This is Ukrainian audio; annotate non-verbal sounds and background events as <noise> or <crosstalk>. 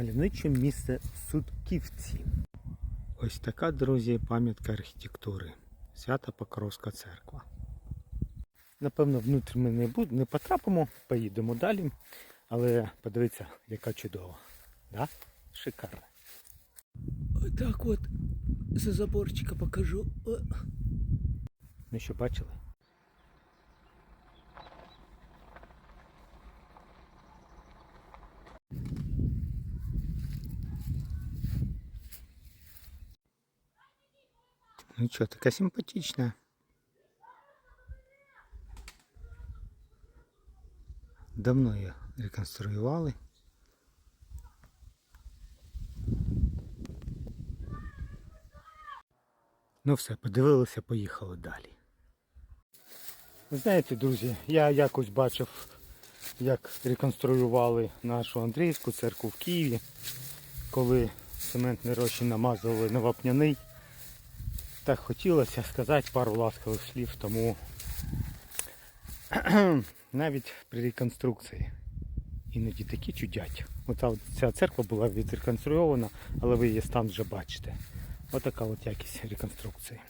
Мальовниче місце Судківці. Ось така, друзі, пам'ятка архітектури. Свята Покровська церква. Напевно, внутрі ми не, буд- не потрапимо, поїдемо далі. Але подивіться, яка чудова. Да? Шикарна. Так от за заборчика покажу. Ну що, бачили? Ну що, така симпатична. Давно її реконструювали. Ну все, подивилися, поїхали далі. Знаєте, друзі, я якось бачив, як реконструювали нашу Андріївську церкву в Києві, коли цементний розчин намазували на вапняний. Так хотілося сказати пару ласкових слів, тому <clears throat> навіть при реконструкції іноді такі чудять. Ота ця церква була відреконструйована, але ви її стан вже бачите. Отака от якість реконструкції.